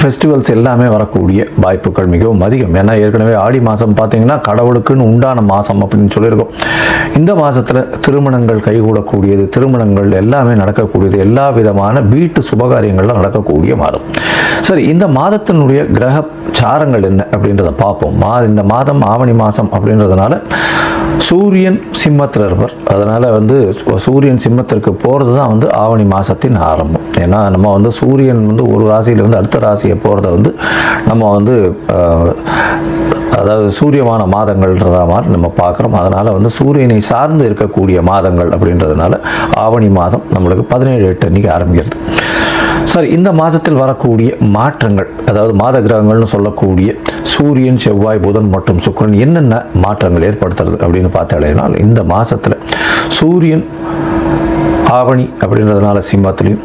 Festivals எல்லாமே வரக்கூடிய வாய்ப்புகள் மிகவும் அதிகம். ஏன்னா ஏற்கனவே ஆடி மாதம் பார்த்தீங்கன்னா கடவுளுக்குன்னு உண்டான மாதம் அப்படின்னு சொல்லியிருக்கோம். இந்த மாதத்தில் திருமணங்கள் கைகூடக்கூடியது திருமணங்கள் எல்லாமே நடக்கக்கூடியது எல்லா விதமான வீட்டு சுபகாரியங்கள்லாம் நடக்கக்கூடிய மாதம். சரி இந்த மாதத்தினுடைய கிரக சாரங்கள் என்ன அப்படின்றத பார்ப்போம். மா இந்த மாதம் ஆவணி மாதம் அப்படின்றதுனால சூரியன் சிம்மத்தில் இருப்பார். அதனால் வந்து சூரியன் சிம்மத்திற்கு போகிறது தான் வந்து ஆவணி மாதத்தின் ஆரம்பம். ஏன்னா நம்ம வந்து சூரியன் வந்து ஒரு ராசியிலேருந்து அடுத்த ராசியை போகிறத வந்து நம்ம வந்து அதாவது சூரியமான மாதங்கள்ன்றத மாதிரி நம்ம பார்க்குறோம். அதனால் வந்து சூரியனை சார்ந்து இருக்கக்கூடிய மாதங்கள் அப்படின்றதுனால ஆவணி மாதம் நம்மளுக்கு பதினேழு எட்டு அன்றைக்கி ஆரம்பிக்கிறது. சரி இந்த மாதத்தில் வரக்கூடிய மாற்றங்கள் அதாவது மாத கிரகங்கள்னு சொல்லக்கூடிய சூரியன் செவ்வாய் புதன் மற்றும் சுக்கிரன் என்னென்ன மாற்றங்கள் ஏற்படுத்துறது அப்படின்னு பார்த்தாலேனால் இந்த மாதத்தில் சூரியன் ஆவணி அப்படின்றதுனால சிம்மத்திலையும்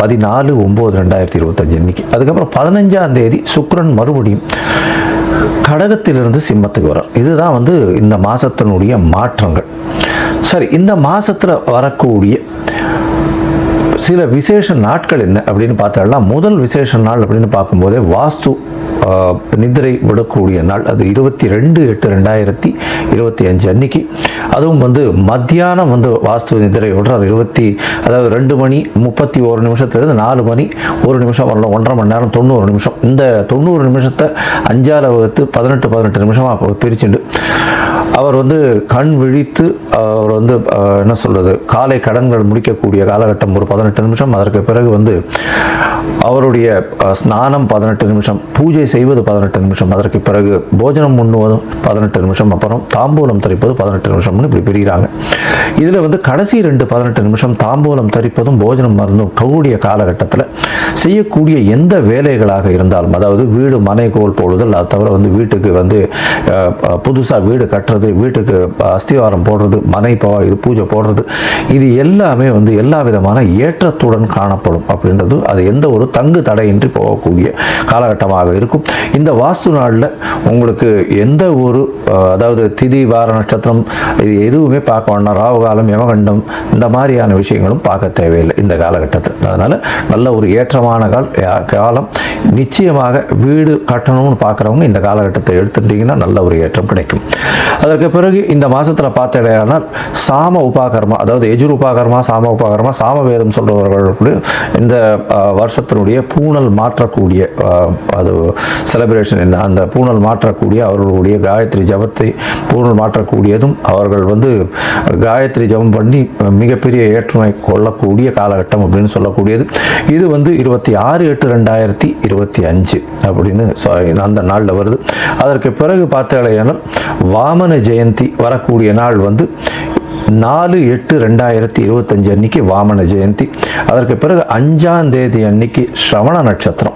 பதினாலு ஒம்பது ரெண்டாயிரத்தி இருபத்தஞ்சு அன்னைக்கு. அதுக்கப்புறம் பதினஞ்சாம் தேதி சுக்ரன் மறுபடியும் கடகத்திலிருந்து சிம்மத்துக்கு வரார். இதுதான் வந்து இந்த மாதத்தினுடைய மாற்றங்கள். சரி இந்த மாதத்தில் வரக்கூடிய சில விசேஷ நாட்கள் என்ன அப்படின்னு பார்த்தோம்னா முதல் விசேஷ நாள் அப்படின்னு பார்க்கும்போதே வாஸ்து நிதிரை விடக்கூடிய நாள். அது இருபத்தி ரெண்டு எட்டு ரெண்டாயிரத்தி இருபத்தி அஞ்சு அன்னைக்கு. அதுவும் வந்து மத்தியானம் வந்து வாஸ்து நிதிரை விடுறார். இருபத்தி அதாவது ரெண்டு மணி முப்பத்தி ஒரு நிமிஷத்துலேருந்து நாலு மணி ஒரு நிமிஷம் வரலாம் ஒன்றரை மணி நேரம் தொண்ணூறு நிமிஷம். இந்த தொண்ணூறு நிமிஷத்தை அஞ்சாவது வகுத்து பதினெட்டு பதினெட்டு நிமிஷமாக பிரிச்சுண்டு. அவர் வந்து கண் விழித்து அவர் வந்து என்ன சொல்கிறது காலை கடன்கள் முடிக்கக்கூடிய காலகட்டம் ஒரு பதினெட்டு நிமிஷம். அதற்கு பிறகு வந்து அவருடைய ஸ்நானம் பதினெட்டு நிமிஷம் பூஜை செய்வது பதினெட்டு நிமிஷம். அதற்கு பிறகு போஜனம் உண்ணுவதும் பதினெட்டு நிமிஷம். அப்புறம் தாம்பூலம் தரிப்பது பதினெட்டு நிமிஷம்னு இப்படி பிரிகிறாங்க. இதில் வந்து கடைசி ரெண்டு பதினெட்டு நிமிஷம் தாம்பூலம் தரிப்பதும் போஜனம் மருந்தும் கூடிய காலகட்டத்தில் செய்யக்கூடிய எந்த வேலைகளாக இருந்தாலும் அதாவது வீடு மனை கோல் போடுதல் அது தவிர வந்து வீட்டுக்கு வந்து புதுசாக வீடு கட்டுறது வீட்டுக்கு அஸ்திவாரம் போடுறது மனை இது பூஜை போடுறது இது எல்லாமே வந்து எல்லா விதமான ஏற்றத்துடன் காணப்படும் அப்படின்றது அது எந்த ஒரு தங்கு தடையின்றி போகக்கூடிய காலகட்டமாக இருக்கும். இந்த வாஸ்து நாளில் உங்களுக்கு எந்த ஒரு அதாவது திதி வார நட்சத்திரம் இது எதுவுமே பார்க்க வேண்டாம். ராகுகாலம் யமகண்டம் இந்த மாதிரியான விஷயங்களும் பார்க்க தேவையில்லை இந்த காலகட்டத்தில். அதனால் நல்ல ஒரு ஏற்றமான கால் யா- காலம். நிச்சயமாக வீடு கட்டணும்னு பார்க்குறவங்க இந்த காலகட்டத்தை எடுத்துட்டிங்கன்னா நல்ல ஒரு ஏற்றம் கிடைக்கும். அதற்கு பிறகு இந்த மாதத்தில் பார்த்தடையானால் சாம உபாகர்மா அதாவது எஜுர் உபாகர்மா சாம உபாகர்மா சாம வேதம் சொல்கிறவர்களுக்கு இந்த வருஷத்தினுடைய பூணல் மாற்றக்கூடிய அது செலிப்ரேஷன் என்ன அந்த பூணல் மாற்றக்கூடிய அவர்களுடைய காயத்ரி ஜபத்தை பூணல் மாற்றக்கூடியதும் அவர்கள் வந்து காயத்ரி ஜபம் பண்ணி மிகப்பெரிய ஏற்றுமை கொள்ளக்கூடிய காலகட்டம் அப்படின்னு சொல்லக்கூடியது. இது வந்து இருபத்தி ஆறு எட்டு ரெண்டாயிரத்தி இருபத்தி அஞ்சு அப்படின்னு சொ- அந்த நாளில் வருது. அதற்கு பிறகு பார்த்தாலேயானால் வாமன ஜெயந்தி வரக்கூடிய நாள் வந்து நாலு எட்டு ரெண்டாயிரத்தி இருபத்தஞ்சு அன்னைக்கு வாமன ஜெயந்தி. அதற்கு பிறகு அஞ்சாம் தேதி அன்னைக்கு ஸ்ரவண நட்சத்திரம்.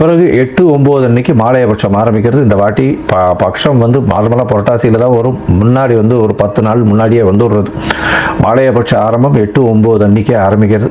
பிறகு எட்டு ஒம்பது அன்னைக்கு மாலையபட்சம் ஆரம்பிக்கிறது. இந்த வாட்டி ப பட்சம் வந்து நார்மலாக புரட்டாசியில் தான் வரும். முன்னாடி வந்து ஒரு பத்து நாள் முன்னாடியே வந்துடுறது. மாலையபட்ச ஆரம்பம் எட்டு ஒம்பது அன்னைக்கே ஆரம்பிக்கிறது.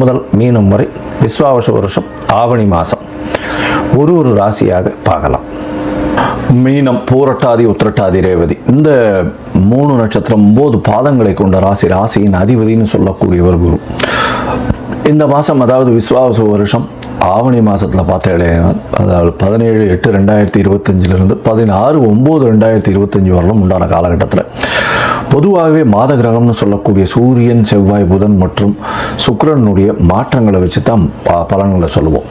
முதல் மீனம் வரை விஸ்வாவச வருஷம் ஆவணி மாதம் ஒரு ஒரு ராசியாக பார்க்கலாம். மீனம் பூரட்டாதி உத்திரட்டாதி ரேவதி. இந்த மூணு நட்சத்திரம் ஒன்பது பாதங்களை கொண்ட ராசி ராசியின் அதிபதினு சொல்லக்கூடியவர் குரு. இந்த மாதம் அதாவது விஸ்வாவச வருஷம் ஆவணி மாதத்தில் பார்த்தேன் அதாவது பதினேழு எட்டு ரெண்டாயிரத்தி இருபத்தஞ்சிலிருந்து பதினாறு ஒம்பது ரெண்டாயிரத்தி இருபத்தஞ்சி வரலும் உண்டான காலகட்டத்தில். பொதுவாகவே மாத கிரகம்னு சொல்லக்கூடிய சூரியன் செவ்வாய் புதன் மற்றும் சுக்கரனுடைய மாற்றங்களை வச்சு தான் ப- பலன்களை சொல்லுவோம்.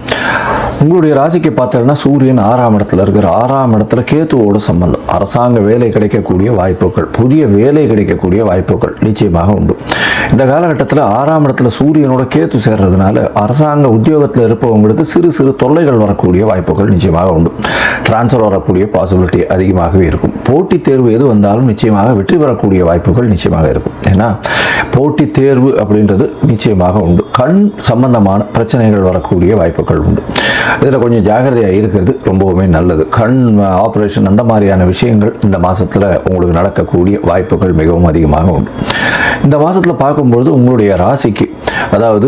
உங்களுடைய ராசிக்கு பார்த்தோம்னா சூரியன் ஆறாம் இடத்துல இருக்கிற ஆறாம் இடத்துல கேத்துவோட சம்பந்தம். அரசாங்க வேலை கிடைக்கக்கூடிய வாய்ப்புகள் புதிய வேலை கிடைக்கக்கூடிய வாய்ப்புகள் நிச்சயமாக உண்டு. இந்த காலகட்டத்தில் ஆறாம் இடத்துல சூரியனோட கேத்து சேர்றதுனால அரசாங்க உத்தியோகத்தில் இருப்பவங்களுக்கு சிறு சிறு தொல்லைகள் வரக்கூடிய வாய்ப்புகள் நிச்சயமாக உண்டு. டிரான்ஸ்ஃபர் வரக்கூடிய பாசிபிலிட்டி அதிகமாகவே இருக்கும். போட்டித் தேர்வு எது வந்தாலும் நிச்சயமாக வெற்றி பெறக்கூடிய வாய்ப்புகள் நிச்சயமாக இருக்கும். ஏன்னா போட்டித் தேர்வு அப்படின்றது நிச்சயமாக உண்டு. கண் சம்பந்தமான பிரச்சனைகள் வரக்கூடிய வாய்ப்புகள் உண்டு. இதில் கொஞ்சம் ஜாகிரதையாக இருக்கிறது ரொம்பவுமே நல்லது. கண் ஆப்ரேஷன் அந்த மாதிரியான விஷயங்கள் இந்த மாதத்தில் உங்களுக்கு நடக்கக்கூடிய வாய்ப்புகள் மிகவும் அதிகமாக உண்டு. இந்த மாதத்தில் பார்க்கும்பொழுது உங்களுடைய ராசிக்கு அதாவது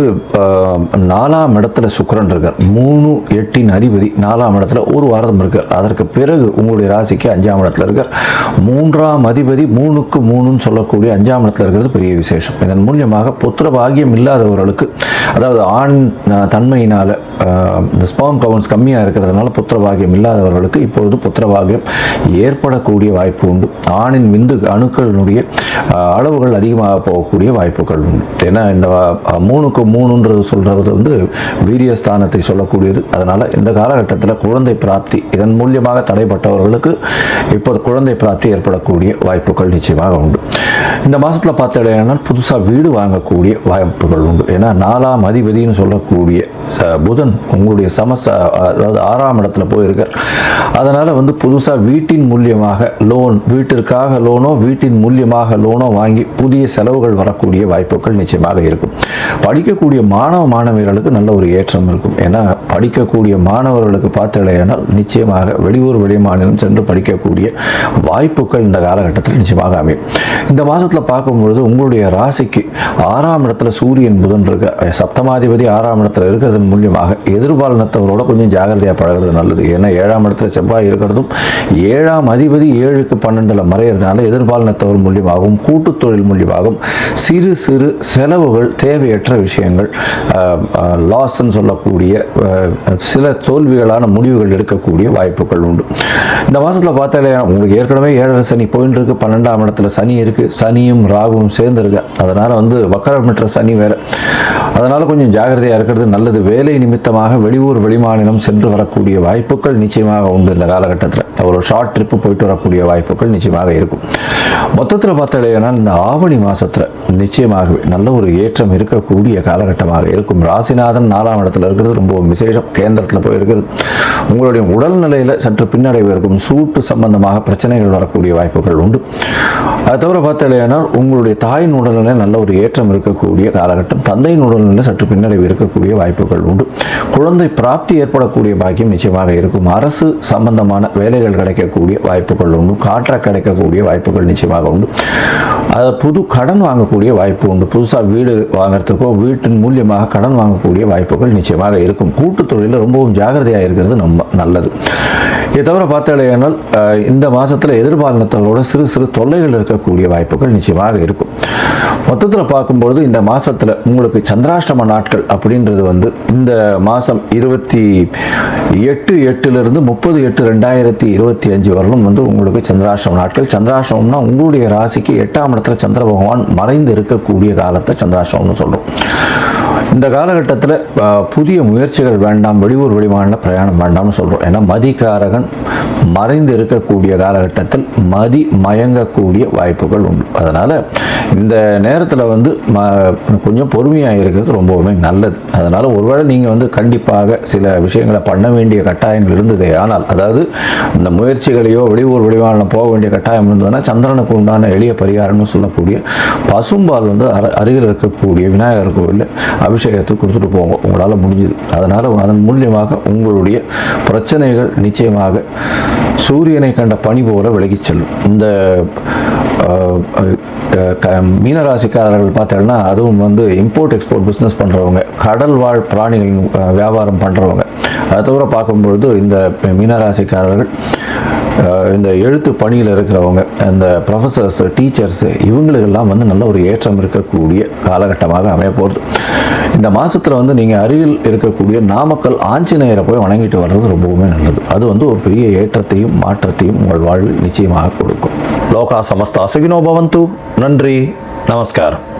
நாலாம் இடத்துல சுக்கரன் இருக்கார். மூணு எட்டின் அதிபதி நாலாம் இடத்துல ஒரு வாரம் இருக்கார். அதற்கு பிறகு உங்களுடைய ராசிக்கு அஞ்சாம் இடத்துல இருக்கார். மூன்றாம் அதிபதி மூணுக்கு மூணுன்னு சொல்லக்கூடிய அஞ்சாம் இடத்துல இருக்கிறது பெரிய விசேஷம். இதன் மூலியமாக புத்திர பாகியம் இல்லாதவர்களுக்கு அதாவது ஆண் தன்மையினால் இந்த ஸ்பாம் கவுன்ஸ் கம்மியாக இருக்கிறதுனால புத்திர பாகியம் இல்லாதவர்களுக்கு இப்பொழுது புத்திர பாகியம் ஏற்படக்கூடிய வாய்ப்பு உண்டு. ஆணின் விந்து அணுக்களினுடைய அளவுகள் அதிகமாக போகக்கூடிய வாய்ப்பு வாய்ப்புகள் உண்டு. ஏன்னா இந்த மூணுக்கு மூணுன்றது சொல்கிறது வந்து வீரியஸ்தானத்தை சொல்லக்கூடியது. அதனால் இந்த காலகட்டத்தில் குழந்தை பிராப்தி இதன் மூலியமாக தடைப்பட்டவர்களுக்கு இப்போ குழந்தை பிராப்தி ஏற்படக்கூடிய வாய்ப்புகள் நிச்சயமாக உண்டு. இந்த மாதத்தில் பார்த்தீங்கன்னா புதுசாக வீடு வாங்கக்கூடிய வாய்ப்புகள் உண்டு. ஏன்னா நாலாம் அதிபதினு சொல்லக்கூடிய ச- புதன் உங்களுடைய சமஸ்த அதாவது ஆறாம் இடத்துல போயிருக்கார். அதனால் வந்து புதுசாக வீட்டின் மூலியமாக லோன் வீட்டிற்காக லோனோ வீட்டின் மூலியமாக லோனோ வாங்கி புதிய செலவுகள் வரக்கூடிய வாய்ப்புகள் நிச்சயமாக இருக்கும். படிக்கக்கூடிய மாணவ மாணவியர்களுக்கு நல்ல ஒரு ஏற்றம் இருக்கும். ஏன்னா படிக்கக்கூடிய மாணவர்களுக்கு பார்த்தீங்கன்னா நிச்சயமாக வெளியூர் வெளி மாநிலம் சென்று படிக்கக்கூடிய வாய்ப்புகள் இந்த காலகட்டத்தில் நிச்சயமாக அமையும். இந்த மாதத்தில் பார்க்கும்பொழுது உங்களுடைய ராசிக்கு ஆறாம் இடத்துல சூரியன் புதன் இருக்க சப்தமாதிபதி ஆறாம் இடத்துல இருக்கிறதன் மூலியமாக எதிர்பாலனத்தவரோட கொஞ்சம் ஜாகிரதையாக பழகிறது நல்லது. ஏன்னா ஏழாம் இடத்துல செவ்வாய் இருக்கிறதும் ஏழாம் அதிபதி ஏழுக்கு பன்னெண்டில் மறையிறதுனால எதிர்பாலனத்தவர் மூலியமாகவும் கூட்டுத்தொழில் மூலியமாகவும் சிறு சிறு செலவுகள் தேவையற்ற விஷயங்கள் லாஸ்ன்னு சொல்லக்கூடிய சில தோல்விகளான முடிவுகள் எடுக்கக்கூடிய வாய்ப்புகள் உண்டு. இந்த மாதத்தில் பார்த்தாலே உங்களுக்கு ஏற்கனவே ஏழரை சனி போயின்னு இருக்கு பன்னெண்டாம் இடத்துல சனி இருக்குது சனியும் ராகுவும் சேர்ந்துருக்கு. அதனால் வந்து வக்கரமற்ற சனி வேறு. அதனால் கொஞ்சம் ஜாகிரதையாக இருக்கிறது நல்லது. வேலை நிமித்தமாக வெளியூர் வெளிமாநிலம் சென்று வரக்கூடிய வாய்ப்புகள் நிச்சயமாக உண்டு இந்த காலகட்டத்தில். ஒரு ஷார்ட் ட்ரிப்பு போயிட்டு வரக்கூடிய வாய்ப்புகள் நிச்சயமாக இருக்கும். மொத்தத்தில் பார்த்தாலேனா இந்த ஆவணி மாதத்தில் நிச்சயமாகவே நல்ல ஒரு ஏற்றம் இருக்கக்கூடிய காலகட்டமாக இருக்கும். ராசிநாதன் நாலாம் இடத்துல இருக்கிறது ரொம்ப விசேஷம். கேந்திரத்தில் போயிருக்கிறது உங்களுடைய உடல்நிலையில் சற்று பின்னடைவு இருக்கும். சூட்டு சம்பந்தமாக பிரச்சனைகள் வரக்கூடிய வாய்ப்புகள் உண்டு. அது தவிர பார்த்தாலேனால் உங்களுடைய தாயின் உடல்நிலை நல்ல ஒரு ஏற்றம் இருக்கக்கூடிய காலகட்டம். தந்தையின் உடல்நிலை சற்று பின்னடைவு இருக்கக்கூடிய வாய்ப்புகள் உண்டு. குழந்தை பிராப்தி ஏற்படக்கூடிய பாக்கியம் நிச்சயமாக இருக்கும். அரசு சம்பந்தமான வேலைகள் கிடைக்கக்கூடிய வாய்ப்புகள் உண்டு. காற்றாக கிடைக்கக்கூடிய வாய்ப்புகள் நிச்சயமாக உண்டு. அதை புது கடன் வாங்கக்கூடிய வாய்ப்பு உண்டு. புதுசாக வீடு வாங்குறதுக்கோ வீட்டின் மூலியமாக கடன் வாங்கக்கூடிய வாய்ப்புகள் நிச்சயமாக இருக்கும். கூட்டுத்தொழிலில் ரொம்பவும் ஜாகிரதையாக இருக்கிறது நம்ம நல்லது. இதை தவிர பார்த்தாலேயானால் இந்த மாதத்தில் எதிர்பாலினத்தவரோட சிறு சிறு தொல்லைகள் இருக்கக்கூடிய வாய்ப்புகள் நிச்சயமாக இருக்கும். மொத்தத்தில் பார்க்கும்பொழுது இந்த மாதத்தில் உங்களுக்கு சந்திராஷ்டம நாட்கள் அப்படின்றது வந்து இந்த மாதம் இருபத்தி எட்டு எட்டுலேருந்து முப்பது எட்டு ரெண்டாயிரத்தி இருபத்தி அஞ்சு வரலும் வந்து உங்களுக்கு சந்திராஷ்டம நாட்கள். சந்திராஷ்டமம்னா உங்களுடைய ராசிக்கு எட்டாம் இடத்துல சந்திர பகவான் மறைந்து இருக்கக்கூடிய காலத்தை சந்திராஷ்டமம்னு சொல்கிறோம் இந்த காலகட்டத்தில் புதிய முயற்சிகள் வேண்டாம் வெளியூர் வெளிமாநில பிரயாணம் வேண்டாம்னு சொல்கிறோம் ஏன்னா மதிகாரகன் மறைந்து இருக்கக்கூடிய காலகட்டத்தில் மதி மயங்கக்கூடிய வாய்ப்புகள் உண்டு. அதனால் இந்த நேரத்தில் வந்து ம கொஞ்சம் பொறுமையாக இருக்கிறது ரொம்பவுமே நல்லது. அதனால் ஒருவேளை நீங்கள் வந்து கண்டிப்பாக சில விஷயங்களை பண்ண வேண்டிய கட்டாயங்கள் இருந்தது ஆனால் அதாவது இந்த முயற்சிகளையோ வெளியூர் வெளிமாநிலம் போக வேண்டிய கட்டாயம் இருந்ததுன்னா சந்திரனுக்கு உண்டான எளிய பரிகாரம்னு சொல்லக்கூடிய பசும்பால் வந்து அரு- அருகில் இருக்கக்கூடிய விநாயகர் கோவில் அபிஷேகத்தை கொடுத்துட்டு போங்க. உங்களால் முடிஞ்சுது. அதனால் அதன் மூலியமாக உங்களுடைய பிரச்சனைகள் நிச்சயமாக சூரியனை கண்ட பனி போல விலகி செல்லும். இந்த க- மீனராசிக்காரர்கள் பார்த்தீங்கன்னா அதுவும் வந்து இம்போர்ட் எக்ஸ்போர்ட் பிஸ்னஸ் பண்ணுறவங்க கடல் வாழ் பிராணிகள் வியாபாரம் பண்ணுறவங்க அதை தவிர பார்க்கும்பொழுது இந்த மீனராசிக்காரர்கள் இந்த எழுத்து பணியில் இருக்கிறவங்க இந்த ப்ரொஃபஸர்ஸ் டீச்சர்ஸு இவங்களுக்கெல்லாம் வந்து நல்ல ஒரு ஏற்றம் இருக்கக்கூடிய காலகட்டமாக அமைய போகிறது இந்த மாதத்தில் வந்து நீங்கள் அருகில் இருக்கக்கூடிய நாமக்கல் ஆஞ்சநேயரை போய் வணங்கிட்டு வர்றது ரொம்பவுமே நல்லது. அது வந்து ஒரு பெரிய ஏற்றத்தையும் மாற்றத்தையும் உங்கள் வாழ்வில் நிச்சயமாக கொடுக்கும். லோகா சமஸ்தா சுகினோ பவந்து. நன்றி. நமஸ்காரம்.